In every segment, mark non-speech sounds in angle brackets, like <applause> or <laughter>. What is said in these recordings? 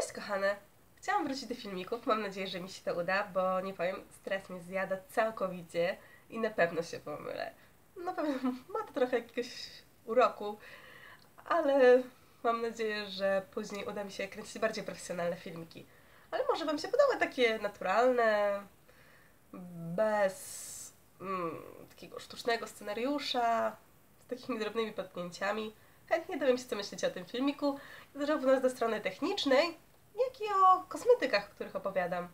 Cześć kochane! Chciałam wrócić do filmików, mam nadzieję, że mi się to uda, bo nie powiem, stres mnie zjada całkowicie i na pewno się pomylę. Na pewno <laughs> ma to trochę jakiegoś uroku, ale mam nadzieję, że później uda mi się kręcić bardziej profesjonalne filmiki. Ale może Wam się podoba takie naturalne, bez mm, takiego sztucznego scenariusza, z takimi drobnymi potknięciami. Chętnie dowiem się, co myślicie o tym filmiku, zarówno ze strony technicznej, jak i o kosmetykach, o których opowiadam.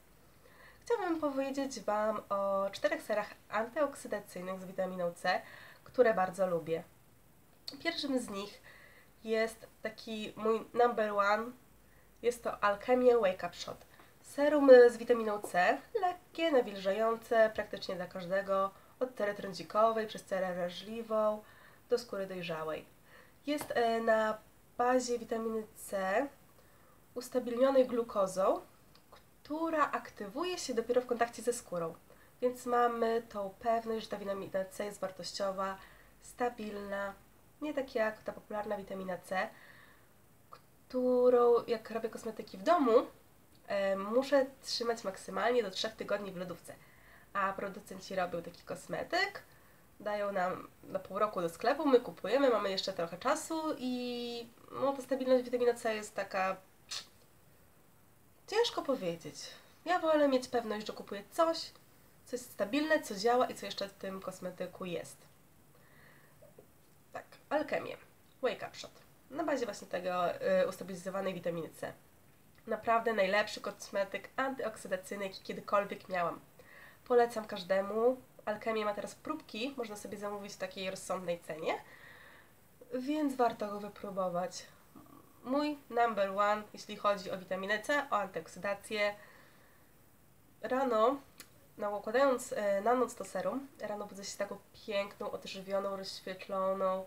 Chciałabym powiedzieć Wam o czterech serach antyoksydacyjnych z witaminą C, które bardzo lubię. Pierwszym z nich jest taki mój number one, jest to Alchemia Wake Up Shot. Serum z witaminą C, lekkie, nawilżające, praktycznie dla każdego, od cery trądzikowej przez cerę wrażliwą do skóry dojrzałej. Jest e, na bazie witaminy C ustabilnionej glukozą, która aktywuje się dopiero w kontakcie ze skórą. Więc mamy tą pewność, że ta witamina C jest wartościowa, stabilna, nie tak jak ta popularna witamina C, którą jak robię kosmetyki w domu, e, muszę trzymać maksymalnie do 3 tygodni w lodówce. A producenci robią taki kosmetyk, dają nam na pół roku do sklepu, my kupujemy, mamy jeszcze trochę czasu i no, ta stabilność witamina C jest taka ciężko powiedzieć. Ja wolę mieć pewność, że kupuję coś, co jest stabilne, co działa i co jeszcze w tym kosmetyku jest. Tak, alchemię. Wake Up Shot. Na bazie właśnie tego y, ustabilizowanej witaminy C. Naprawdę najlepszy kosmetyk antyoksydacyjny, jaki kiedykolwiek miałam. Polecam każdemu. Alchemia ma teraz próbki, można sobie zamówić w takiej rozsądnej cenie, więc warto go wypróbować. Mój number one, jeśli chodzi o witaminę C, o antyoksydację. Rano, nakładając e, na noc to serum, rano budzę się taką piękną, odżywioną, rozświetloną,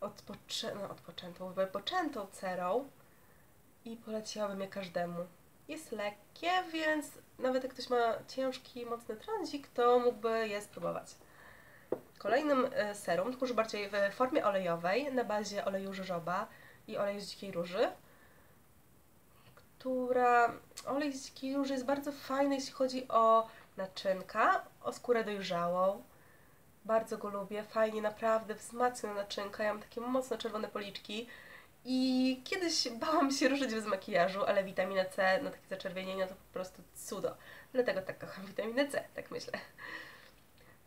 odpoczę no, odpoczętą, wypoczętą cerą i poleciłabym je każdemu. Jest lekkie, więc nawet jak ktoś ma ciężki, mocny trądzik, to mógłby je spróbować. Kolejnym e, serum, tylko już bardziej w formie olejowej, na bazie oleju żożoba i oleju z dzikiej róży, która... Olej z dzikiej róży jest bardzo fajny, jeśli chodzi o naczynka, o skórę dojrzałą. Bardzo go lubię, fajnie, naprawdę wzmacnia naczynka. Ja mam takie mocno czerwone policzki, i kiedyś bałam się ruszyć bez makijażu, ale witamina C na takie zaczerwienienia to po prostu cudo. Dlatego tak kocham witaminę C, tak myślę.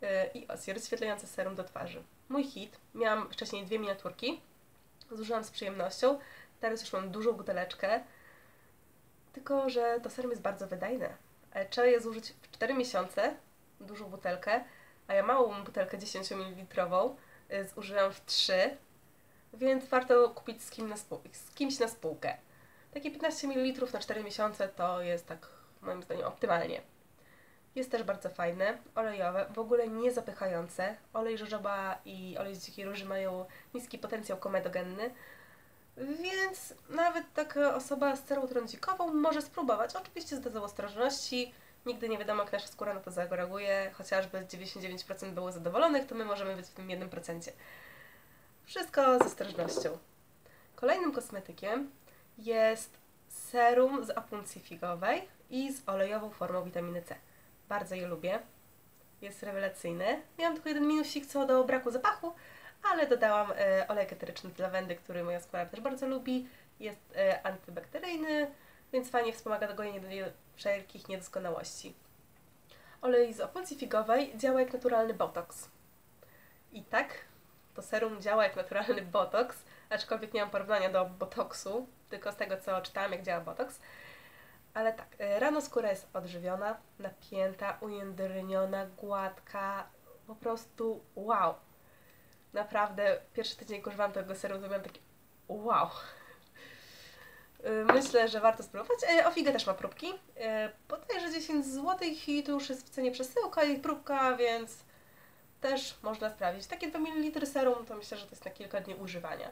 Yy, I osy, rozświetlające serum do twarzy. Mój hit. Miałam wcześniej dwie miniaturki. Zużyłam z przyjemnością. Teraz już mam dużą buteleczkę. Tylko, że to serum jest bardzo wydajne. E, trzeba je zużyć w 4 miesiące, dużą butelkę, a ja małą butelkę 10 ml y, zużyłam w 3 więc warto kupić z, kim na z kimś na spółkę. Takie 15 ml na 4 miesiące to jest tak moim zdaniem optymalnie. Jest też bardzo fajne, olejowe, w ogóle nie zapychające. Olej żożoba i olej z dzikiej róży mają niski potencjał komedogenny, więc nawet taka osoba z cerą trądzikową może spróbować. Oczywiście z dozą ostrożności, nigdy nie wiadomo jak nasza skóra na to zareaguje, chociażby 99% było zadowolonych, to my możemy być w tym 1%. Wszystko z ostrożnością. Kolejnym kosmetykiem jest serum z apuncji figowej i z olejową formą witaminy C. Bardzo je lubię. Jest rewelacyjny. Miałam tylko jeden minusik co do braku zapachu, ale dodałam e, olej eteryczny z lawendy, który moja skóra też bardzo lubi. Jest e, antybakteryjny, więc fajnie wspomaga do wszelkich niedoskonałości. Olej z apuncji figowej działa jak naturalny botox. I tak to serum działa jak naturalny <laughs> botoks, aczkolwiek nie mam porównania do botoksu, tylko z tego co czytałam, jak działa botoks. Ale tak, e, rano skóra jest odżywiona, napięta, ujędrniona, gładka, po prostu wow. Naprawdę, pierwszy tydzień jak używałam tego serum, to miałam takie wow. E, myślę, że warto spróbować. E, Ofiga też ma próbki. Poddaję, że 10 zł i to już jest w cenie przesyłka i próbka, więc też można sprawdzić. Takie 2 ml serum to myślę, że to jest na kilka dni używania.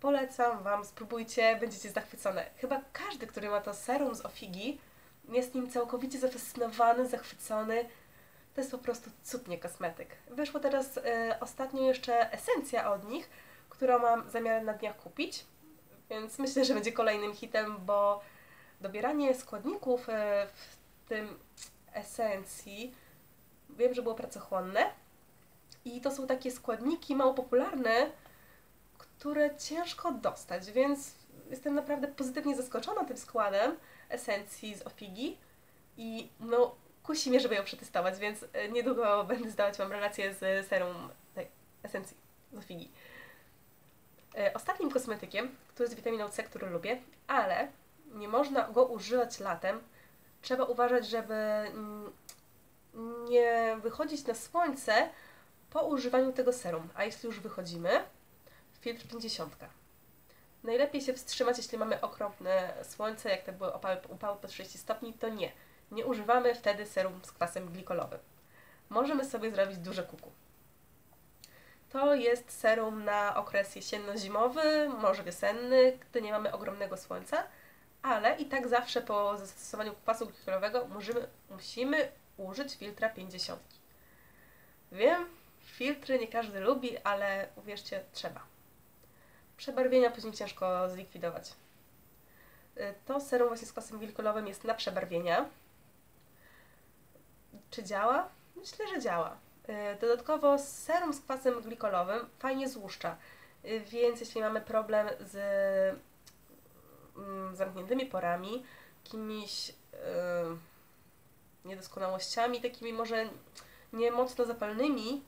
Polecam Wam, spróbujcie, będziecie zachwycone. Chyba każdy, który ma to serum z ofigi, jest nim całkowicie zafascynowany, zachwycony. To jest po prostu cudnie kosmetyk. Wyszła teraz e, ostatnio jeszcze esencja od nich, którą mam zamiar na dniach kupić. Więc myślę, że będzie kolejnym hitem, bo dobieranie składników e, w tym esencji wiem, że było pracochłonne i to są takie składniki mało popularne, które ciężko dostać, więc jestem naprawdę pozytywnie zaskoczona tym składem esencji z Ofigi i no kusi mnie, żeby ją przetestować, więc e, niedługo będę zdawać Wam relację z serum tej esencji z Ofigi. E, Ostatnim kosmetykiem, który jest witaminą C, który lubię, ale nie można go używać latem. Trzeba uważać, żeby mm, nie wychodzić na słońce po używaniu tego serum. A jeśli już wychodzimy, filtr 50. Najlepiej się wstrzymać, jeśli mamy okropne słońce, jak te były opały, upały po 30 stopni, to nie. Nie używamy wtedy serum z kwasem glikolowym. Możemy sobie zrobić duże kuku. To jest serum na okres jesienno-zimowy, może wiosenny, gdy nie mamy ogromnego słońca, ale i tak zawsze po zastosowaniu kwasu glikolowego musimy użyć filtra 50. Wiem, filtry nie każdy lubi, ale uwierzcie, trzeba. Przebarwienia później ciężko zlikwidować. Y, To serum właśnie z kwasem glikolowym jest na przebarwienia. Czy działa? Myślę, że działa. Y, Dodatkowo serum z kwasem glikolowym fajnie złuszcza, Y, więc jeśli mamy problem z mm, zamkniętymi porami, jakimiś niedoskonałościami, takimi może nie mocno zapalnymi,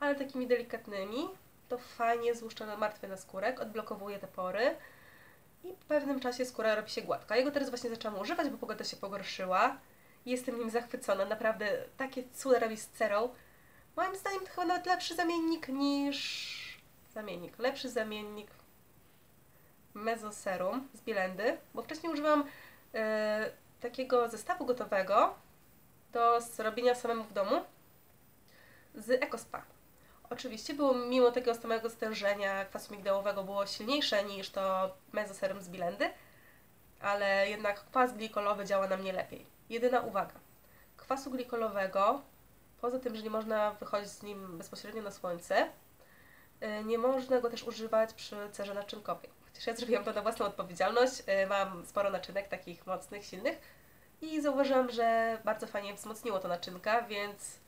ale takimi delikatnymi, to fajnie złuszcza na naskórek, odblokowuje te pory i w pewnym czasie skóra robi się gładka. Ja go teraz właśnie zaczęłam używać, bo pogoda się pogorszyła jestem nim zachwycona. Naprawdę takie cuda robi z cerą. Moim zdaniem to chyba nawet lepszy zamiennik niż... Zamiennik. Lepszy zamiennik mezoserum z Bilendy, bo wcześniej używałam e, takiego zestawu gotowego do zrobienia samemu w domu z EcoSpa. Oczywiście było, mimo tego samego stężenia kwasu migdałowego było silniejsze niż to mezoserum z Bilendy, ale jednak kwas glikolowy działa na mnie lepiej. Jedyna uwaga. Kwasu glikolowego, poza tym, że nie można wychodzić z nim bezpośrednio na słońce, y, nie można go też używać przy cerze naczynkowej. Chociaż ja zrobiłam to na własną odpowiedzialność, y, mam sporo naczynek takich mocnych, silnych i zauważyłam, że bardzo fajnie wzmocniło to naczynka, więc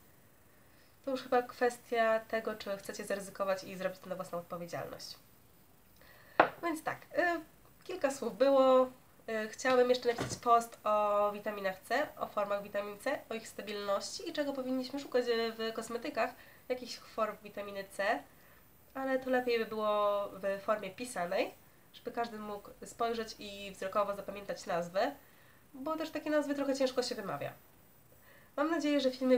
to już chyba kwestia tego, czy chcecie zaryzykować i zrobić to na własną odpowiedzialność. Więc tak, y, kilka słów było. Y, Chciałabym jeszcze napisać post o witaminach C, o formach witamin C, o ich stabilności i czego powinniśmy szukać w kosmetykach, jakichś form witaminy C, ale to lepiej by było w formie pisanej, żeby każdy mógł spojrzeć i wzrokowo zapamiętać nazwę, bo też takie nazwy trochę ciężko się wymawia. Mam nadzieję, że filmy